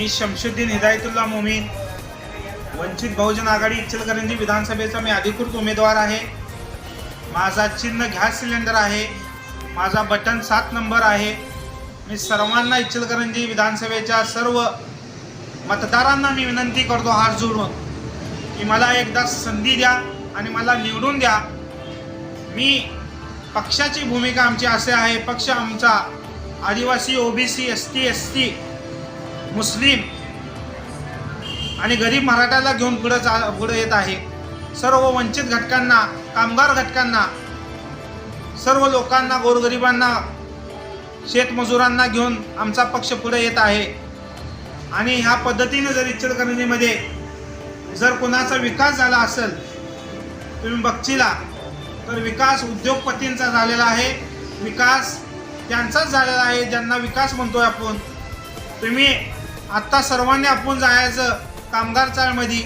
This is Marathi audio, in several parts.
मी शमशुद्दीन हिदायतुल्ला मोमीन वंचित बहुजन आघाडी इचलकरंजी विधानसभेचा मी अधिकृत उमेदवार आहे. माझा चिन्ह गॅस सिलेंडर आहे. माझा बटन सात नंबर आहे. मी सर्वांना इचलकरंजी विधानसभेच्या सर्व मतदारांना मी विनंती करतो हात जोडून की मला एकदा संधी द्या आणि मला निवडून द्या. मी पक्षाची भूमिका आमची असे आहे. पक्ष आमचा आदिवासी OBC S T S T मुस्लिम आणि गरीब मराठ्याला घेऊन पुढे चा पुढे येत आहे. सर्व वंचित घटकांना कामगार घटकांना सर्व लोकांना गोरगरिबांना शेतमजुरांना घेऊन आमचा पक्ष पुढे येत आहे. आणि ह्या पद्धतीने जर इचलकरंजीमध्ये जर कोणाचा विकास झाला असेल तुम्ही बघचिला तर विकास उद्योगपतींचा झालेला आहे. विकास त्यांचाच झालेला आहे ज्यांना विकास म्हणतोय आपण. तुम्ही आत्ता सर्वांनी आपण जायचं कामगार चाळमध्ये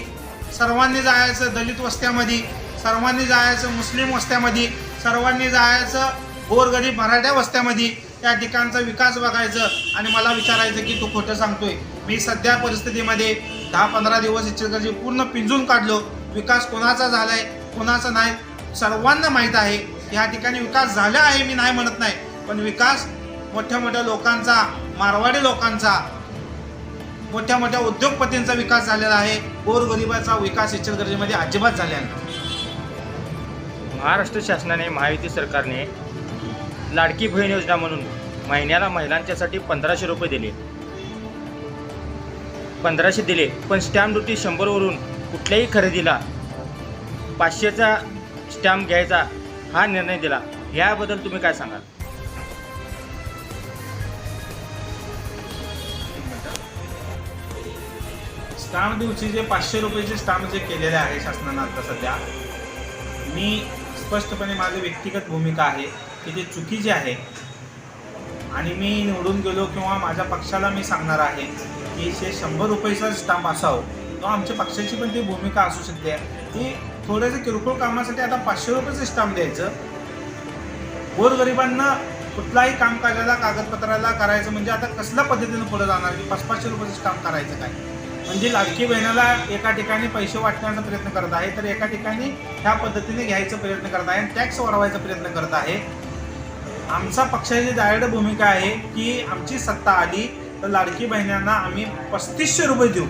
सर्वांनी जायचं दलित वस्त्यामध्ये सर्वांनी जायचं मुस्लिम वस्त्यामध्ये सर्वांनी जायचं गोरगरीब मराठ्या वस्त्यामध्ये त्या ठिकाणचा विकास बघायचं आणि मला विचारायचं की तू खोटं सांगतोय. मी सध्या परिस्थितीमध्ये दहा पंधरा दिवस इचलकरंजी पूर्ण पिंजून काढलो. विकास कोणाचा झालाय कोणाचा नाही सर्वांना माहीत आहे. या ठिकाणी विकास झाला आहे मी नाही म्हणत नाही. पण विकास मोठ्या मोठ्या लोकांचा मारवाडी लोकांचा मोठ्या मोठ्या उद्योगपतींचा विकास झालेला आहे. गोरगरिबाचा विकास इचलकरंजीमध्ये अजिबात झालेला नाही. महाराष्ट्र शासनाने महायुती सरकारने लाडकी बहीण योजना म्हणून महिन्याला महिलांच्यासाठी पंधराशे रुपये दिले. पंधराशे दिले पण स्टॅम्प ड्युटी शंभरवरून कुठल्याही खरेदीला पाचशेचा स्टॅम्प घ्यायचा हा निर्णय दिला. याबद्दल तुम्ही काय सांगाल? स्टाम्प दिवशी जे पाचशे रुपयाचे स्टाम्प जे केलेले आहे शासनानं आता सध्या मी स्पष्टपणे माझी व्यक्तिगत भूमिका आहे की ते चुकीचे आहे आणि मी निवडून गेलो किंवा माझ्या पक्षाला मी सांगणार आहे की हे शंभर रुपयेचा स्टाम्प असावं किंवा आमच्या पक्षाची पण ती भूमिका असू शकते. की थोड्याशा किरकोळ कामासाठी आता पाचशे रुपयाचं स्टाम्प द्यायचं. गोरगरिबांना कुठलाही कामकाजाला कागदपत्राला करायचं म्हणजे आता कसल्या पद्धतीनं पुढे जाणार की पाच पाचशे रुपयाचं स्टाम्प करायचं काय? म्हणजे लाडकी बहिणाला एका ठिकाणी पैसे वाटण्याचा प्रयत्न करत आहे तर एका ठिकाणी ह्या पद्धतीने घ्यायचा प्रयत्न करत आहे टॅक्स वाढवायचा प्रयत्न करत आहे. आमचा पक्षाची डायरेक्ट भूमिका आहे की आमची सत्ता आली तर लाडकी बहिणींना आम्ही पस्तीसशे रुपये देऊ.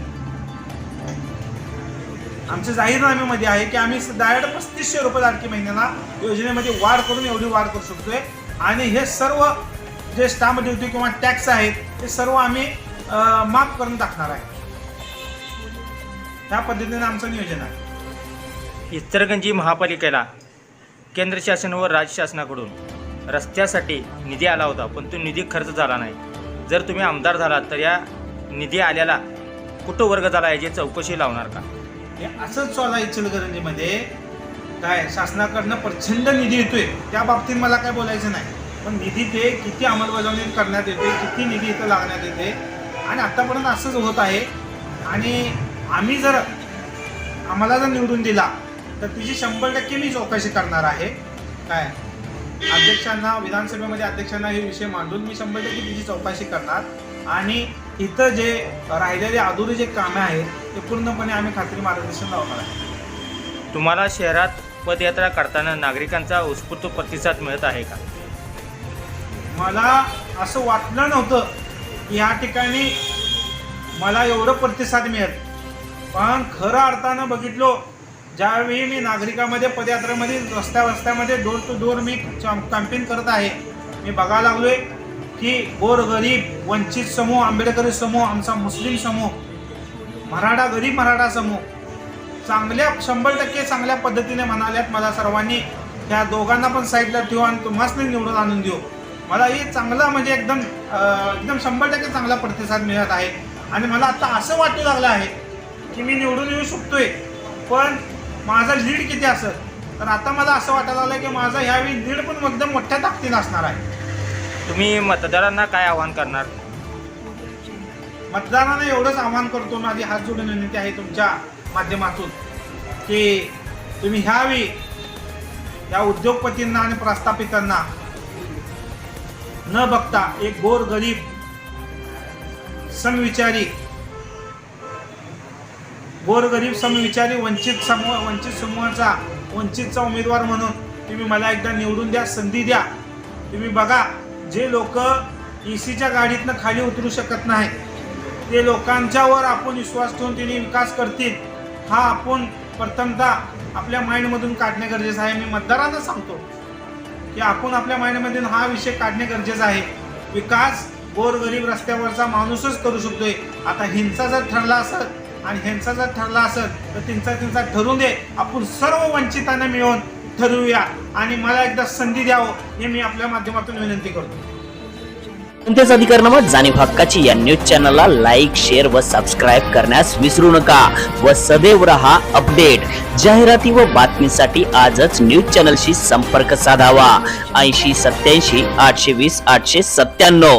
आमच्या जाहीरनाम्यामध्ये आहे की आम्ही डायरेक्ट पस्तीसशे रुपये लाडकी बहिणींना योजनेमध्ये वाढ करून एवढी वाढ करू शकतोय. आणि हे सर्व जे स्टाम्प ड्युटी किंवा टॅक्स आहेत ते सर्व आम्ही माफ करून टाकणार आहे. ह्या पद्धतीने आमचं नियोजन आहे. इचलकरंजी महापालिकेला केंद्र शासन व राज्य शासनाकडून रस्त्यासाठी निधी आला होता पण तो निधी खर्च झाला नाही. जर तुम्ही आमदार झालात तर या निधी आल्याला कुठं वर्ग झाला याची चौकशी लावणार का? हे असंच चालू आहे इचलकरंजीमध्ये काय शासनाकडनं प्रचंड निधी येतोय त्या बाबतीत मला काय बोलायचं नाही. पण निधी ते किती अंमलबजावणी करण्यात येते किती निधी इथं लागण्यात येते. आणि आत्तापर्यंत असंच होत आहे. आणि आम्ही जर आम्हाला जर निवडून दिला तर तिची शंभर टक्के मी चौकशी करणार आहे. काय? अध्यक्षांना विधानसभेमध्ये अध्यक्षांना हे विषय मांडून मी शंभर टक्के तिची चौकशी करणार. आणि इथं जे राहिलेले अधुरे जे कामे आहेत ते पूर्णपणे आम्ही खात्री मार्गदर्शन लावणार आहे. तुम्हाला शहरात पदयात्रा करताना नागरिकांचा उत्स्फूर्त प्रतिसाद मिळत आहे का? मला असं वाटलं नव्हतं की ह्या ठिकाणी मला एवढं प्रतिसाद मिळेल. पण खरं अर्थानं बघितलो ज्यावेळी मी नागरिकामध्ये पदयात्रेमध्ये रस्त्या रस्त्यामध्ये डोर टू डोर मी कॅम्पेन करत आहे मी बघायला लागलो आहे की गोरगरीब वंचित समूह आंबेडकरी समूह आमचा मुस्लिम समूह मराठा गरीब मराठा समूह चांगल्या शंभर टक्के चांगल्या पद्धतीने म्हणाल्यात मला सर्वांनी. त्या दोघांना पण साईडला ठेवू आणि तुम्हाच निवडून आणून देऊ. मला हे चांगलं म्हणजे एकदम एकदम शंभर टक्के चांगला प्रतिसाद मिळत आहे. आणि मला आता असं वाटू लागलं आहे की मी निवडून येऊ शकतोय. पण माझा लीड किती असेल? तर आता मला असं वाटायला लागलं की माझा ह्यावेळी लीड पण एकदम मोठ्या ताकदीनं असणार आहे. तुम्ही मतदारांना काय आवाहन करणार? मतदारांना एवढंच आवाहन करतो माझी हात जोडून विनंती आहे तुमच्या माध्यमातून की तुम्ही ह्यावेळी या उद्योगपतींना आणि प्रस्थापितांना न बघता एक गोर गरीब समविचारी गोरगरीब समविचारी वंचित समूह वंचित समूहाचा वंचितचा उमेदवार म्हणून तुम्ही मला एकदा निवडून द्या संधी द्या. तुम्ही बघा जे लोक सीच्या गाडीतनं खाली उतरू शकत नाही ते लोकांच्यावर आपण विश्वास ठेवून तिने विकास करतील हा आपण प्रथमतः आपल्या माइंडमधून काढणे गरजेचं आहे. मी मतदारांना सांगतो की आपण आपल्या माइंडमधून हा विषय काढणे गरजेचं आहे. विकास गोरगरीब रस्त्यावरचा माणूसच करू शकतोय. आता हिंसा जर ठरला असत आणि ह्यांचा जर ठरला असत तर त्यांचा त्यांचा ठरून दे. आपण सर्व वंचितांना मिळून ठरवूया. आणि मला एकदा संधी द्यावं हे मी आपल्या माध्यमातून विनंती करतो. कोणत्याच अधिकारनामा जाणीव हक्काची या न्यूज चॅनलला लाईक शेअर व सबस्क्राईब करण्यास विसरू नका. व सदैव रहा अपडेट जाहिराती व बातमीसाठी आजच न्यूज चॅनलशी संपर्क साधावा. ऐंशी सत्याऐंशी आठशे वीस आठशे सत्त्याण्णव.